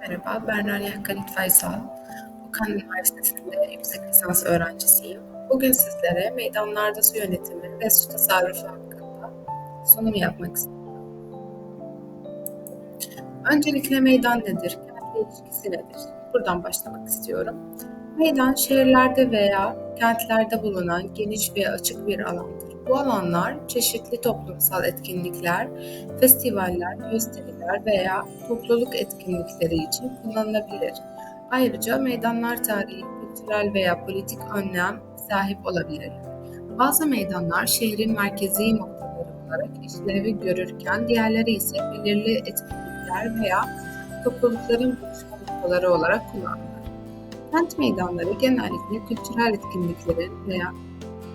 Merhaba, ben Raliye Halit Faysal. Okan Üniversitesi'nde yüksek lisans öğrencisiyim. Bugün sizlere meydanlarda su yönetimi ve su tasarrufu hakkında sunum yapmak istiyorum. Öncelikle meydan nedir? Kentle ilişkisi nedir? Buradan başlamak istiyorum. Meydan şehirlerde veya kentlerde bulunan geniş ve açık bir alandır. Bu alanlar çeşitli toplumsal etkinlikler, festivaller, gösteriler veya topluluk etkinlikleri için kullanılabilir. Ayrıca meydanlar tarihi, kültürel veya politik önlem sahip olabilir. Bazı meydanlar şehrin merkezi noktaları olarak işlevi görürken diğerleri ise belirli etkinlikler veya toplulukların buluşma noktaları olarak kullanılır. Kent meydanları genellikle kültürel etkinliklerin veya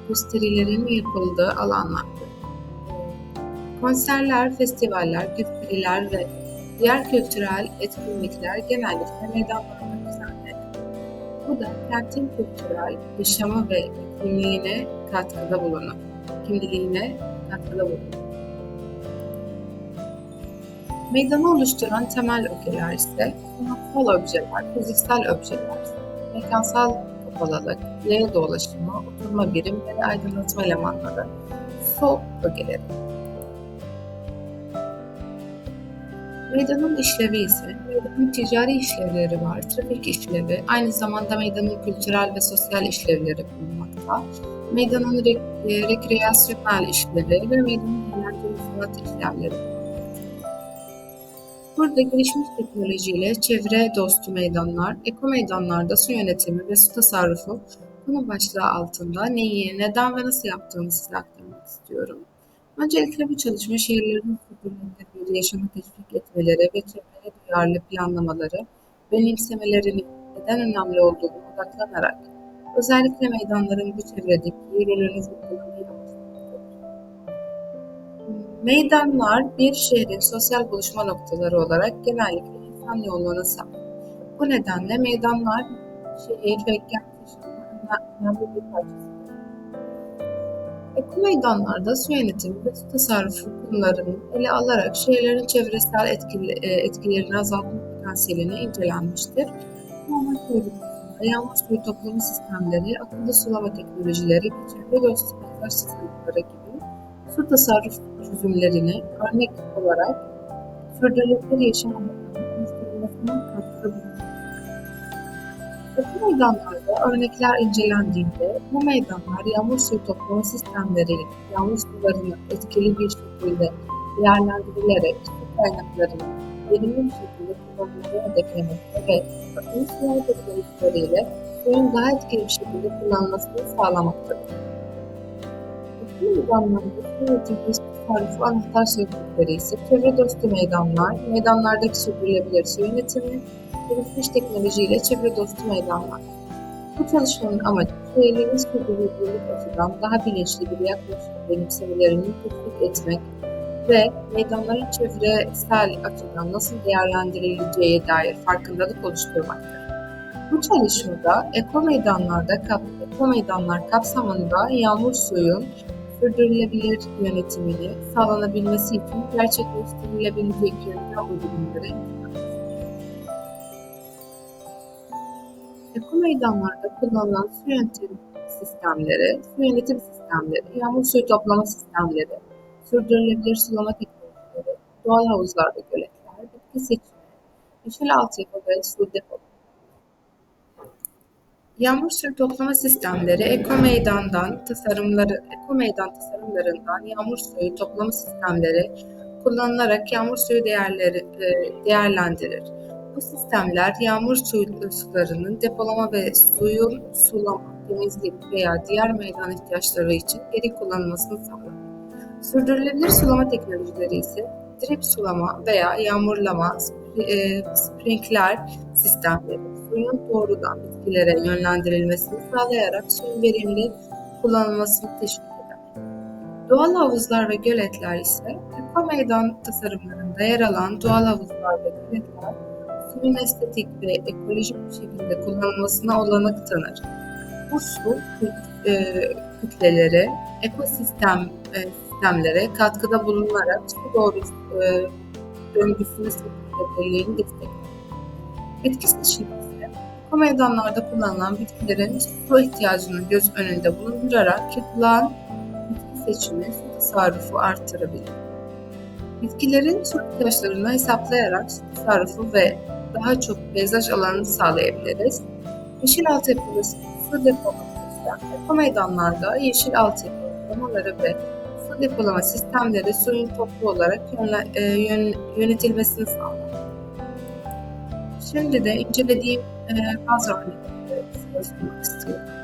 gösterilerin yapıldığı alanlardır. Konserler, festivaller, gösteriler ve diğer kültürel etkinlikler genellikle meydanlarda düzenlenir. Bu da kentin kültürel yaşamı ve kimliğine katkıda bulunur. Kimliğine katkıda bulunur. Meydanı oluşturan temel ögeler ise sanatsal objeler, fiziksel objeler, mekansal kapalılık, L dolaşımı, oturma birim ve aydınlatma elemanları, sol bölgeleri. Meydanın işlevi ise, meydanın ticari işlevleri var, trafik işlevi, aynı zamanda meydanın kültürel ve sosyal işlevleri bulunmakta, meydanın re e, rekreasyonel işlevi ve meydanın eğlenceli sanat işlevleri Burada gelişmiş teknolojiyle çevre dostu meydanlar, eko meydanlarda su yönetimi ve su tasarrufu konu başlığı altında neyi, neden ve nasıl yaptığımı size aktarmak istiyorum. Öncelikle bu çalışma şehirlerin sürdürülebilir yaşamı teşvik etmeleri ve çevreye duyarlı planlamaları, benimsemelerinin neden önemli olduğunu odaklanarak özellikle meydanların bu çevredeki rolünü vurgulamayı Meydanlar bir şehrin sosyal buluşma noktaları olarak genellikle insan yoğunluğuna sahip. Bu nedenle meydanlar şehir ve kent önemli bir parçasıdır. Eko meydanlarda su yönetimi ve su tasarrufu konularını ele alarak şehirlerin çevresel etkili, e, etkilerini azaltma potansiyelini incelenmiştir. Normal çevresinde yağmur suyu toplama sistemleri, akıllı sulama teknolojileri, dostu mesaj sistemleri gibi su tasarruf çözümlerini örnek olarak sürdürülebilir yaşam alanlarının oluşturulmasına katkıda bulunur. Bu meydanlarda örnekler incelendiğinde bu meydanlar yağmur suyu toplama sistemleri, yağmur sularını etkili bir şekilde değerlendirilerek su kaynaklarını verimli bir şekilde kullanılmayı hedeflemekte ve akıllı sular teknolojileriyle suyun daha etkili bir şekilde kullanılmasını sağlamaktadır. Meydanlarda üretilmiş tasarrufu anahtar sözcükleri ise çevre dostu meydanlar, meydanlardaki sürdürülebilir su yönetimi, gelişmiş teknolojiyle çevre dostu meydanlar. Bu çalışmanın amacı şehirlerin sürdürülebilirlik açıdan daha bilinçli bir yaklaşım benimsemelerini teşvik etmek ve meydanların çevresel açıdan nasıl değerlendirileceği dair farkındalık oluşturmaktır. Bu çalışmada eko meydanlarda eko meydanlar kapsamında yağmur suyun sürdürülebilir yönetimini sağlanabilmesi için gerçekleştirilebilecek yöntem uygulamaları Eko meydanlarda kullanılan su yönetim sistemleri, su yönetim sistemleri, yağmur suyu toplama sistemleri, sürdürülebilir sulama teknolojileri, doğal havuzlar ve göletler, bitki seçimi, yeşil altyapı ve su depo Yağmur suyu toplama sistemleri eko meydandan tasarımları eko meydan tasarımlarından yağmur suyu toplama sistemleri kullanılarak yağmur suyu değerleri e, değerlendirir. Bu sistemler yağmur suyu sularının depolama ve suyun sulama, temizlik veya diğer meydan ihtiyaçları için geri kullanılmasını sağlar. Sürdürülebilir sulama teknolojileri ise drip sulama veya yağmurlama, e, sprinkler sistemleri suyun doğrudan bitkilere yönlendirilmesini sağlayarak suyun verimli kullanılmasını teşvik eder. Doğal havuzlar ve göletler ise eko meydan tasarımlarında yer alan doğal havuzlar ve göletler suyun estetik ve ekolojik bir şekilde kullanılmasına olanak tanır. Bu su e, kütleleri ekosistem e, sistemlere katkıda bulunarak su doğru e, döngüsünü sürdürülebilirliğini destekler. Bitki seçimi eko meydanlarda kullanılan bitkilerin su ihtiyacını göz önünde bulundurarak yapılan bitki seçimi su tasarrufu artırabilir. Bitkilerin su ihtiyaçlarını hesaplayarak su tasarrufu ve daha çok peyzaj alanını sağlayabiliriz. Yeşil altyapılı su depolama sistem, eko meydanlarda yeşil altyapı uygulamaları ve su depolama sistemleri suyun toplu olarak e, yön, yönetilmesini sağlar. Şimdi de incelediğim e, bazı örnekleri size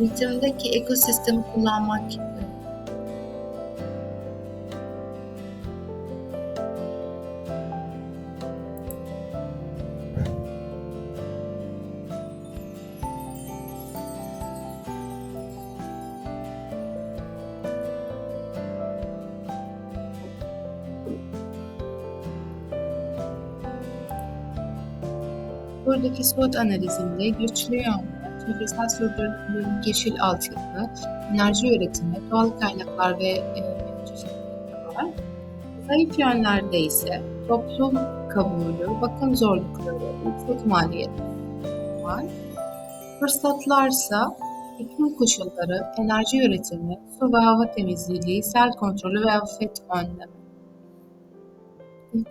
Eğitimdeki ekosistemi kullanmak gibi. Buradaki SWOT analizinde güçlü yönler, çevresel sürdürülebilirlik, yeşil altyapı, enerji üretimi, doğal kaynaklar ve e. Zayıf yönlerde ise toplum kabulü, bakım zorlukları, yüksek maliyet var. Fırsatlarsa iklim koşulları, enerji üretimi, su ve hava temizliği, sel kontrolü ve afet önlemi.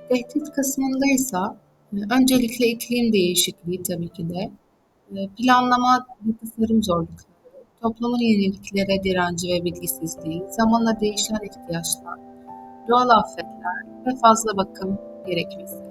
Tehdit kısmında ise öncelikle iklim değişikliği tabii ki de, e, planlama ve tasarım zorlukları, toplumun yeniliklere direnci ve bilgisizliği, zamanla değişen ihtiyaçlar, doğal afetler ve fazla bakım gerekmesi.